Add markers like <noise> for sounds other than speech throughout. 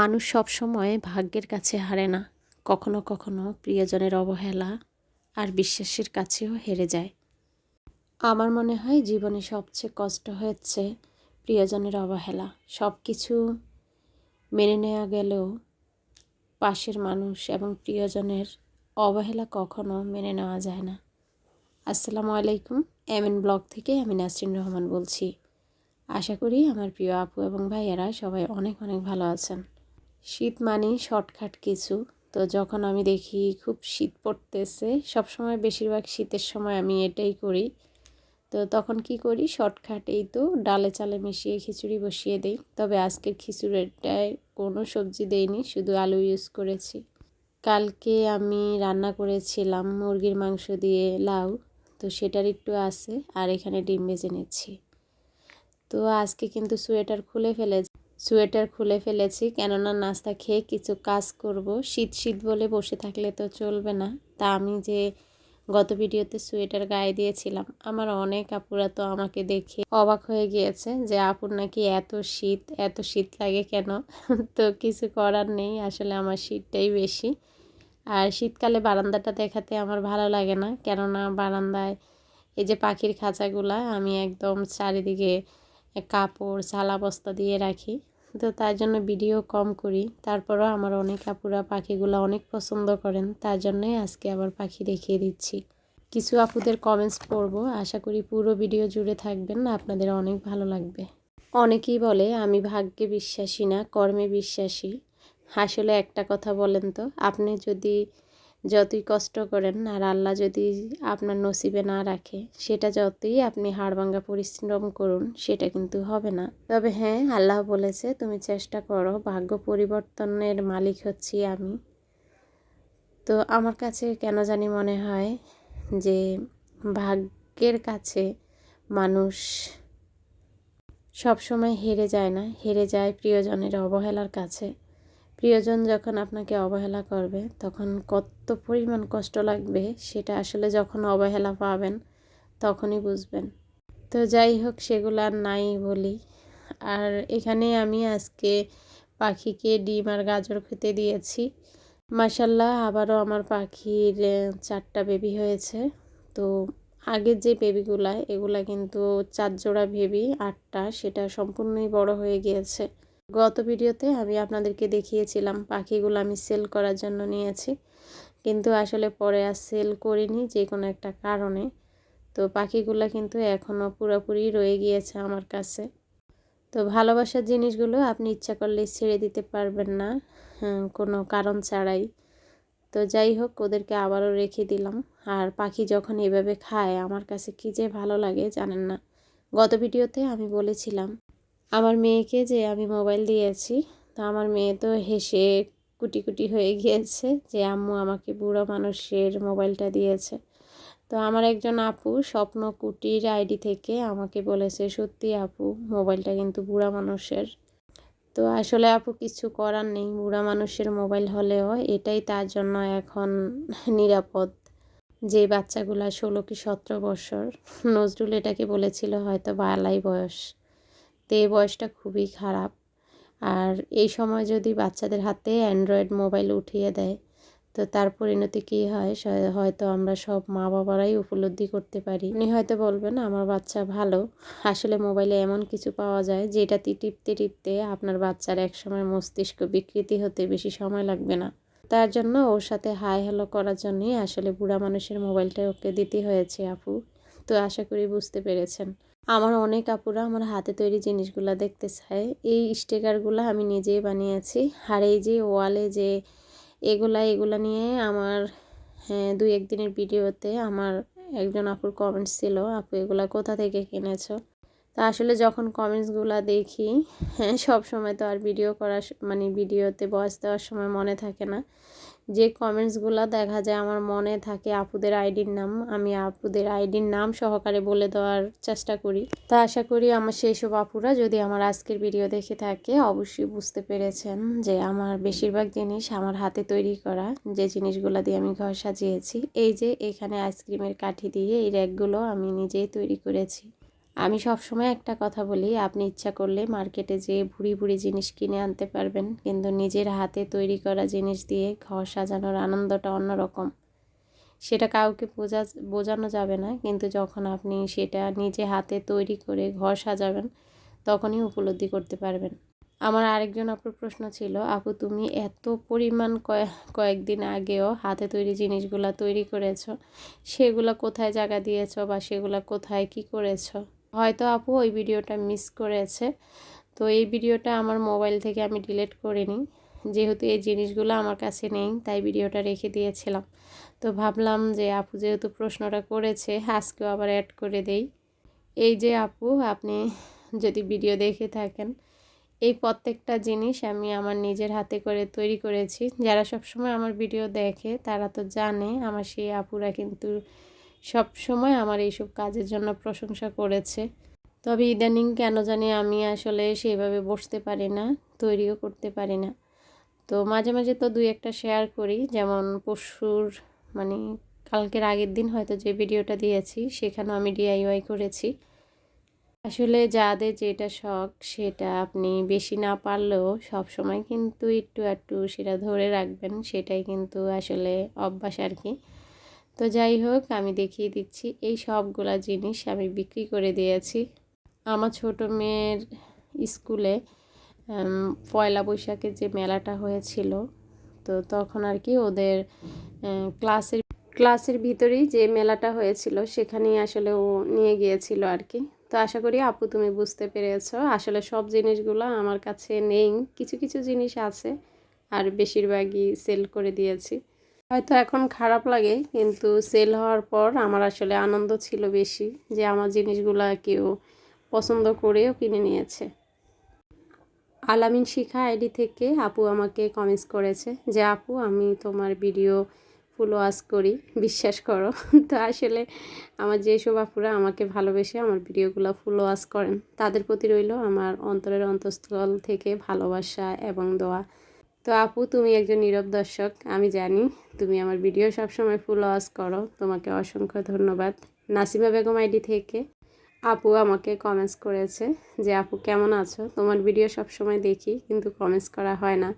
মানুষ সবসময় ভাগ্যের কাছে হারে না। কখনো কখনো প্রিয়জনের অবহেলা আর বিশ্বাসের কাছেও হেরে যায়। আমার মনে হয় জীবনে সবচেয়ে কষ্ট হচ্ছে প্রিয়জনের অবহেলা। সব কিছু মেনে নেওয়া গেলেও পাশের মানুষ এবং প্রিয়জনের অবহেলা কখনো মেনে নেওয়া যায় না। আসসালামু আলাইকুম এম এন ব্লগ থেকে আমি নাসরিন রহমান বলছি। আশা করি আমার প্রিয় আপু এবং ভাইয়েরা সবাই অনেক অনেক ভালো আছেন। শীত মানেই শর্টকাট কিছু। তো যখন আমি দেখি খুব শীত পড়তেছে, সবসময় বেশিরভাগ শীতের সময় আমি এটাই করি। তো তখন কি করি? শর্টকাট, এই তো ডালে চালে মিশিয়ে খিচুড়ি বসিয়ে দিই। তবে আজকের খিচুড়িটায় কোনো সবজি দেইনি, শুধু আলু ইউজ করেছি। কালকে আমি রান্না করেছিলাম মুরগির মাংস দিয়ে লাউ, তো সেটার একটু আছে, আর এখানে ডিম ভেজে নিচ্ছি। তো আজকে কিন্তু সোয়েটার খুলে ফেলেছি সোয়েটার খুলে ফেলেছি, কেননা নাস্তা খেয়ে কিছু কাজ করব। শীত শীত বলে বসে থাকলে তো চলবে না। তা আমি যে গত ভিডিওতে সোয়েটার গায়ে দিয়েছিলাম, আমার অনেক আপুরা তো আমাকে দেখে অবাক হয়ে গিয়েছে যে আপুর নাকি এত শীত এত শীত লাগে কেন? <laughs> তো কিছু করার নেই, আসলে আমার শীতটাই বেশি। আর শীতকালে বারান্দাটা দেখাতে আমার ভালো লাগে না, কেননা বারান্দায় এই যে পাখির খাঁচাগুলা, আমি একদম চারিদিকে কাপড় বস্তা দিয়ে রাখি। তো তার জন্য ভিডিও কম করি। তারপরও আমার অনেক আপুরা পাখিগুলো অনেক পছন্দ করেন, তার জন্যই আজকে আবার পাখি দেখিয়ে দিচ্ছি। কিছু আপুদের কমেন্টস পড়ব, আশা করি পুরো ভিডিও জুড়ে থাকবেন, আপনাদের অনেক ভালো লাগবে। অনেকেই বলে, আমি ভাগ্যে বিশ্বাসী না, কর্মে বিশ্বাসী। আসলে একটা কথা বলেন তো, আপনি যদি যতই কষ্ট করেন, আর আল্লাহ যদি আপনার নসিবে না রাখে, সেটা যতই আপনি হাড়ভাঙ্গা পরিশ্রম করুন, সেটা কিন্তু হবে না। তবে হ্যাঁ আল্লাহ বলেছে, তুমি চেষ্টা করো, ভাগ্য পরিবর্তনের মালিক হচ্ছি আমি। তো আমার কাছে কেন জানি মনে হয় যে, ভাগ্যের কাছে মানুষ সবসময় হেরে যায় না, হেরে যায় প্রিয়জনের অবহেলার কাছে। প্রিয়জন যখন আপনাকে অবহেলা করবে, তখন কত পরিমাণ কষ্ট লাগবে সেটা আসলে যখন অবহেলা পাবেন, তখনই বুঝবেন। তো যাই হোক, সেগুলো আর নাই বলি। আর এখানে আমি আজকে পাখিকে ডিম আর গাজর খেতে দিয়েছি। মাসাল্লাহ আবারও আমার পাখির চারটা বেবি হয়েছে। তো আগের যে বেবিগুলা, এগুলা কিন্তু চার জোড়া বেবি, আটটা, সেটা সম্পূর্ণই বড় হয়ে গিয়েছে। গত ভিডিওতে আমি আপনাদেরকে দেখিয়েছিলাম পাখিগুলো আমি সেল করার জন্য নিয়েছি। কিন্তু আসলে পরে আর সেল করিনি যে কোনো একটা কারণে। তো পাখিগুলো কিন্তু এখনও পুরোপুরি রয়ে গিয়েছে আমার কাছে। তো ভালোবাসার জিনিসগুলো আপনি ইচ্ছা করলে ছেড়ে দিতে পারবেন না হ্যাঁ, কোনো কারণ ছাড়াই। তো যাই হোক ওদেরকে আবারও রেখে দিলাম। আর পাখি যখন এভাবে খায় আমার কাছে কী যে ভালো লাগে জানেন না। গত ভিডিওতে আমি বলেছিলাম আমার মেয়েকে যে আমি মোবাইল দিয়েছি, তা আমার মেয়ে তো হেসে কুটি কুটি হয়ে গিয়েছে যে, আম্মু, আমাকে বুড়ো মানুষের মোবাইলটা দিয়েছে। তো আমার একজন আপু স্বপ্ন কুটির আইডি থেকে আমাকে বলেছে, সত্যি আপু, মোবাইলটা কিন্তু বুড়া মানুষের। তো আসলে আপু কিছু করার নেই, বুড়া মানুষের মোবাইল হলেও এটাই তার জন্য এখন নিরাপদ। যে বাচ্চাগুলা ষোলো কি সতেরো বছর, নজরুল এটাকে বলেছিল হয়তো বালাই বয়স। তো এই বয়সটা খুবই খারাপ। আর এই সময় যদি বাচ্চাদের হাতে অ্যান্ড্রয়েড মোবাইল উঠিয়ে দেয়, তো তার পরিণতি কী হয়? হয়তো আমরা সব মা বাবারাই উপলব্ধি করতে পারি। উনি হয়তো বলবেন, আমার বাচ্চা ভালো। আসলে মোবাইলে এমন কিছু পাওয়া যায় যেটাতে টিপতে টিপতে আপনার বাচ্চার একসময় মস্তিষ্ক বিকৃতি হতে বেশি সময় লাগবে না। তার জন্য ওর সাথে হাই হ্যালো করার জন্যই আসলে বুড়া মানুষের মোবাইলটা ওকে দিতে হয়েছে, আপু। তো আশা করি বুঝতে পেরেছেন। আমার অনেক আপুরা আমার হাতে তৈরি জিনিসগুলো দেখতে চায়। এই স্টিকারগুলো আমি নিজেই বানিয়েছি আর এই যে ওয়ালে যে এগুলা এগুলা নিয়ে আমার হ্যাঁ দুই একদিনের ভিডিওতে আমার একজন আপুর কমেন্টস ছিল, আপু, এগুলা কোথা থেকে কিনেছো? তা আসলে যখন কমেন্টসগুলো দেখি হ্যাঁ সব সময় তো আর ভিডিও করার মানে ভিডিওতে বয়স দেওয়ার সময় মনে থাকে না। যে কমেন্টসগুলো দেখা যায় আমার মনে থাকে আপুদের আইডির নাম, আমি আপুদের আইডির নাম সহকারে বলে দেওয়ার চেষ্টা করি। তা আশা করি আমার সেই সব আপুরা যদি আমার আজকের ভিডিও দেখে থাকে, অবশ্যই বুঝতে পেরেছেন যে আমার বেশিরভাগ জিনিস আমার হাতে তৈরি করা, যে জিনিসগুলো দিয়ে আমি ঘর সাজিয়েছি, এই যে এখানে আইসক্রিমের কাঠি দিয়ে এই র্যাকগুলো আমি নিজেই তৈরি করেছি। আমি সবসময় একটা কথা বলি, আপনি ইচ্ছা করলে মার্কেটে যেয়ে ভুড়ি ভুড়ি জিনিস কিনে আনতে পারবেন, কিন্তু নিজের হাতে তৈরি করা জিনিস দিয়ে ঘর সাজানোর আনন্দটা অন্যরকম। সেটা কাউকে বোঝা, বোঝানো যাবে না, কিন্তু যখন আপনি সেটা নিজে হাতে তৈরি করে ঘর সাজাবেন, তখনই উপলব্ধি করতে পারবেন। আমার আরেকজন আপুর প্রশ্ন ছিল, আপু, তুমি এত পরিমাণ কয়েকদিন আগেও হাতে তৈরি জিনিসগুলো তৈরি করেছ? সেগুলো কোথায় জায়গা দিয়েছ বা সেগুলো কোথায় কি করেছ? হয়তো আপু ওই ভিডিওটা মিস করেছে। তো এই ভিডিওটা আমার মোবাইল থেকে আমি ডিলিট করিনি যেহেতু এই জিনিসগুলো আমার কাছে নেই, তাই ভিডিওটা রেখে দিয়েছিলাম। তো ভাবলাম যে আপু যেহেতু প্রশ্নটা করেছে, আজকেও আবার অ্যাড করে দেই। এই যে আপু, আপনি যদি ভিডিও দেখে থাকেন, এই প্রত্যেকটা জিনিস আমি আমার নিজের হাতে করে তৈরি করেছি। যারা সবসময় আমার ভিডিও দেখে, তারা তো জানে, আমার সেই আপুরা কিন্তু সব সময় আমার এইসব কাজের জন্য প্রশংসা করেছে। তবে ইদানিং কেন জানি আমি আসলে সেভাবে বসতে পারি না, তৈরিও করতে পারি না। তো মাঝে মাঝে তো দুই একটা শেয়ার করি, যেমন পশুর মানে কালকের আগের দিন হয়তো যে ভিডিওটা দিয়েছি, সেখানেও আমি ডিআইওয়াই করেছি। আসলে যাদের যেটা শখ, সেটা আপনি বেশি না পারলেও সব সময় কিন্তু একটু একটু সেটা ধরে রাখবেন, সেটাই কিন্তু আসলে অভ্যাস আর কি। তো যাই হোক, আমি দেখিয়ে দিচ্ছি এই সবগুলা জিনিস আমি বিক্রি করে দিয়েছি। আমার ছোট মেয়ের স্কুলে পয়লা বৈশাখের যে মেলাটা হয়েছিল, তো তখন আর কি ওদের ক্লাসের ক্লাসের ভিতরেই যে মেলাটা হয়েছিল, সেখানেই আসলে ও নিয়ে গিয়েছিল আর কি। তো আশা করি আপু তুমি বুঝতে পেরেছ, আসলে সব জিনিসগুলো আমার কাছে নেই। কিছু কিছু জিনিস আছে, আর বেশিরভাগই সেল করে দিয়েছি। হয়তো এখন খারাপ লাগে, কিন্তু সেল হওয়ার পর আমার আসলে আনন্দ ছিল বেশি যে আমার জিনিসগুলো কেউ পছন্দ করেও কিনে নিয়েছে। আলামিন শিখা আইডি থেকে আপু আমাকে কমেন্টস করেছে যে, আপু, আমি তোমার ভিডিও ফুল ওয়াশ করি, বিশ্বাস করো। <laughs> তো আসলে আমার যেসব আপুরা আমাকে ভালোবেসে আমার ভিডিওগুলো ফুল ওয়াশ করেন, তাদের প্রতি রইল আমার অন্তরের অন্তঃস্থল থেকে ভালোবাসা এবং দোয়া। তো আপু, তুমি একজন নীরব দর্শক, আমি জানি তুমি আমার ভিডিও সবসময় ফুল ওয়াশ করো, তোমাকে অসংখ্য ধন্যবাদ। নাসিমা বেগম আইডি থেকে আপু আমাকে কমেন্টস করেছে যে, আপু, কেমন আছো? তোমার ভিডিও সবসময় দেখি, কিন্তু কমেন্টস করা হয় না।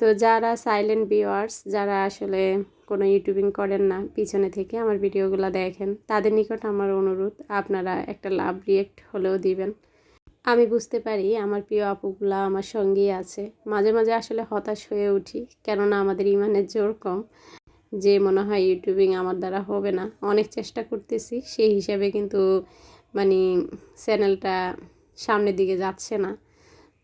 তো যারা সাইলেন্ট ভিওয়ার্স যারা আসলে কোনো ইউটিউবিং করেন না, পিছনে থেকে আমার ভিডিওগুলো দেখেন, তাদের নিকট আমার অনুরোধ, আপনারা একটা লাভ রিয়েক্ট হলেও দিবেন। আমি বুঝতে পারি আমার প্রিয় আপুগুলা আমার সঙ্গেই আছে। মাঝে মাঝে আসলে হতাশ হয়ে উঠি, কেননা আমাদের ইমানের জোর কম। যে মনে হয় ইউটিউবিং আমার দ্বারা হবে না। অনেক চেষ্টা করতেছি, সেই হিসাবে কিন্তু মানে চ্যানেলটা সামনের দিকে যাচ্ছে না।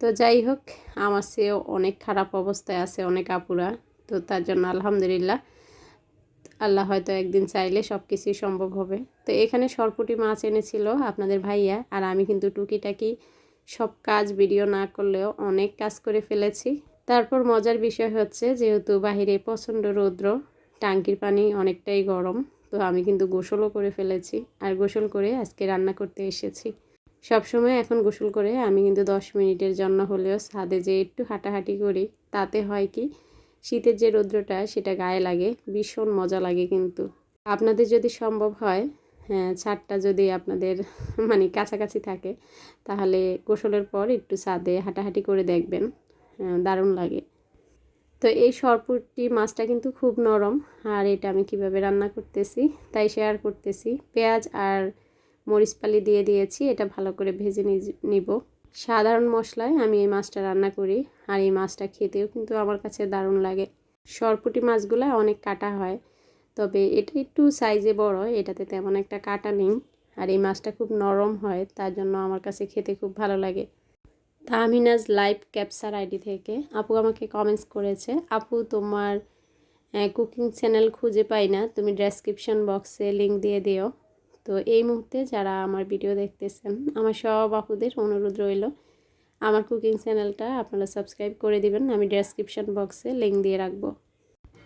তো যাই হোক, আমার চেয়েও অনেক খারাপ অবস্থায় আছে অনেক আপুরা। তো তার জন্য আলহামদুলিল্লাহ আল্লাহ হয়তো একদিন চাইলে সব কিছুই সম্ভব হবে। তো এখানে সরপুটি মাছ এনেছিল আপনাদের ভাইয়া, আর আমি কিন্তু টুকিটাকি সব কাজ ভিডিও না করলেও অনেক কাজ করে ফেলেছি। তারপর মজার বিষয় হচ্ছে যেহেতু বাহিরে প্রচণ্ড রৌদ্র, টাঙ্কির পানি অনেকটাই গরম, তো আমি কিন্তু গোসলও করে ফেলেছি আর গোসল করে আজকে রান্না করতে এসেছি। সবসময় এখন গোসল করে আমি কিন্তু দশ মিনিটের জন্য হলেও ছাদে যে একটু হাঁটাহাঁটি করি, তাতে হয় কি শীতের যে রৌদ্রটা, সেটা গায়ে লাগে, ভীষণ মজা লাগে কিন্তু। আপনাদের যদি সম্ভব হয় হ্যাঁ ছাদটা যদি আপনাদের <laughs> মানে কাছাকাছি থাকে, তাহলে গোসলের পর একটু ছাদে হাঁটাহাঁটি করে দেখবেন দারুণ লাগে। তো এই সরপুরটি মাছটা কিন্তু খুব নরম, আর এটা আমি কীভাবে রান্না করতেছি, তাই শেয়ার করতেছি। পেঁয়াজ আর মরিচ পালি দিয়ে দিয়েছি, এটা ভালো করে ভেজে নিব। সাধারণ মশলায় আমি এই মাছটা রান্না করি আর এই মাছটা খেতেও কিন্তু আমার কাছে দারুণ লাগে। সরপুটি মাছগুলো অনেক কাটা হয়, তবে এটা একটু সাইজে বড়, এটাতে তেমন একটা কাটা নেই আর এই মাছটা খুব নরম হয়, তার জন্য আমার কাছে খেতে খুব ভালো লাগে। তাহমিনাজ লাইভ ক্যাপচার আইডি থেকে আপু আমাকে কমেন্টস করেছে, আপু, তোমার কুকিং চ্যানেল খুঁজে পাই না, তুমি ডেসক্রিপশন বক্সে লিঙ্ক দিয়ে দিও। তো এই মুহূর্তে যারা আমার ভিডিও দেখতেছেন, আমার সব আপুদের অনুরোধ রইল। আমার কুকিং চ্যানেলটা আপনারা সাবস্ক্রাইব করে দিবেন, আমি ডেসক্রিপশন বক্সে লিঙ্ক দিয়ে রাখব।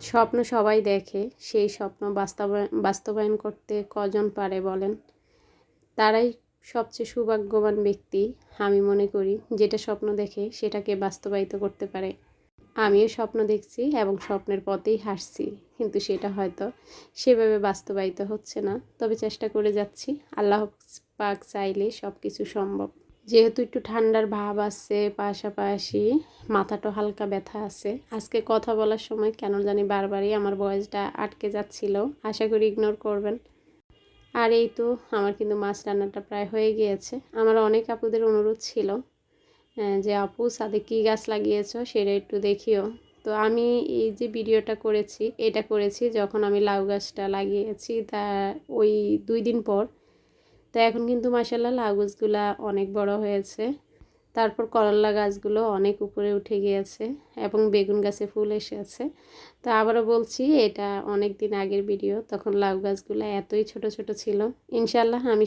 স্বপ্ন সবাই দেখে, সেই স্বপ্ন বাস্তবায়ন বাস্তবায়ন করতে কজন পারে বলেন? তারাই সবচেয়ে সৌভাগ্যবান ব্যক্তি, আমি মনে করি, যেটা স্বপ্ন দেখে সেটাকে বাস্তবায়িত করতে পারে। আমিও স্বপ্ন দেখছি এবং স্বপ্নের পথেই হাসছি কিন্তু সেটা হয়তো সেভাবে বাস্তবায়িত হচ্ছে না। তবে চেষ্টা করে যাচ্ছি। আল্লাহ পাক চাইলে সব কিছু সম্ভব। যেহেতু একটু ঠান্ডার ভাব আছে, পাশাপাশি মাথাটা হালকা ব্যথা আছে। আজকে কথা বলার সময় কেন জানি বারবারই আমার বয়সটা আটকে যাচ্ছিল। আশা করি ইগনোর করবেন। আর এই তো, আমার কিন্তু মাছ রান্নাটা প্রায় হয়ে গিয়েছে। আমার অনেক আপুদের অনুরোধ ছিল। যে আপু সাদে কী গাছ লাগিয়েছো সেটা একটু দেখিও। তো আমি এই যে ভিডিওটা করেছি, এটা করেছি যখন আমি লাউ গাছটা লাগিয়েছি তা ওই দুই দিন পর। তো এখন কিন্তু মাসাল্লাহ লাউ গাছগুলা অনেক বড় হয়েছে। তারপর করল্লা গাছগুলো অনেক উপরে উঠে গিয়েছে এবং বেগুন গাছে ফুল এসেছে। তো আবারও বলছি, এটা অনেক দিন আগের ভিডিও, তখন লাউ গাছগুলো এতই ছোট ছোট ছিল। ইনশাল্লাহ আমি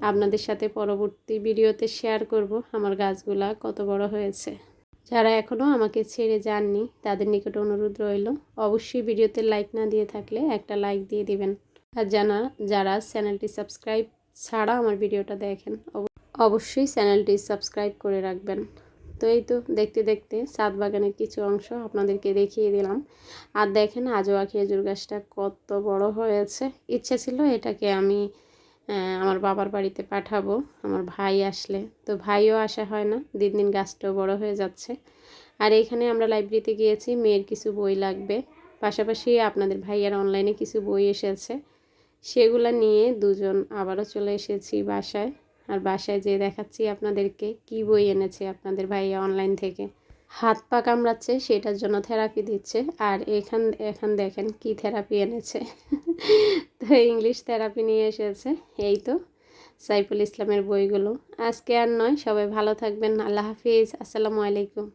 আপনাদের সাথে পরবর্তী ভিডিওতে শেয়ার করব আমার গাছগুলা কত বড় হয়েছে। যারা এখনও আমাকে ছেড়ে যাননি, তাদের নিকট অনুরোধ রইল, অবশ্যই ভিডিওতে লাইক না দিয়ে থাকলে একটা লাইক দিয়ে দিবেন। আর জানা, যারা চ্যানেলটি সাবস্ক্রাইব ছাড়া আমার ভিডিওটা দেখেন, অব- অবশ্যই চ্যানেলটি সাবস্ক্রাইব করে রাখবেন। তো এই তো দেখতে দেখতে সাত বাগানের কিছু অংশ আপনাদেরকে দেখিয়ে দিলাম। আর দেখেন আজোয়া খেজুর গাছটা কত বড় হয়েছে। ইচ্ছা ছিল এটাকে আমি আমার বাবার বাড়িতে পাঠাবো। আমার ভাই আসলে। তো ভাইও আসা হয় না। দিন দিন গাছটাও বড় হয়ে যাচ্ছে। আর এইখানে আমরা লাইব্রেরিতে গিয়েছি, মেয়ের কিছু বই লাগবে। পাশাপাশি আপনাদের ভাইয়ার অনলাইনে কিছু বই এসেছে। সেগুলো নিয়ে দুজন আবারও চলে এসেছি বাসায়। আর বাসায় যেয়ে দেখাচ্ছি আপনাদেরকে কি বই এনেছে আপনাদের ভাইয়া অনলাইন থেকে। হাত পা কামড়াচ্ছে, সেটার জন্য থেরাপি দিচ্ছে। আর এখান এখান দেখেন কি থেরাপি এনেছে। <laughs> তো ইংলিশ থেরাপি নিয়ে এসেছে। এই তো, সাইফুল ইসলামের বইগুলো। আজকে আর নয়, সবাই ভালো থাকবেন। আল্লাহ হাফিজ। আসসালামু আলাইকুম।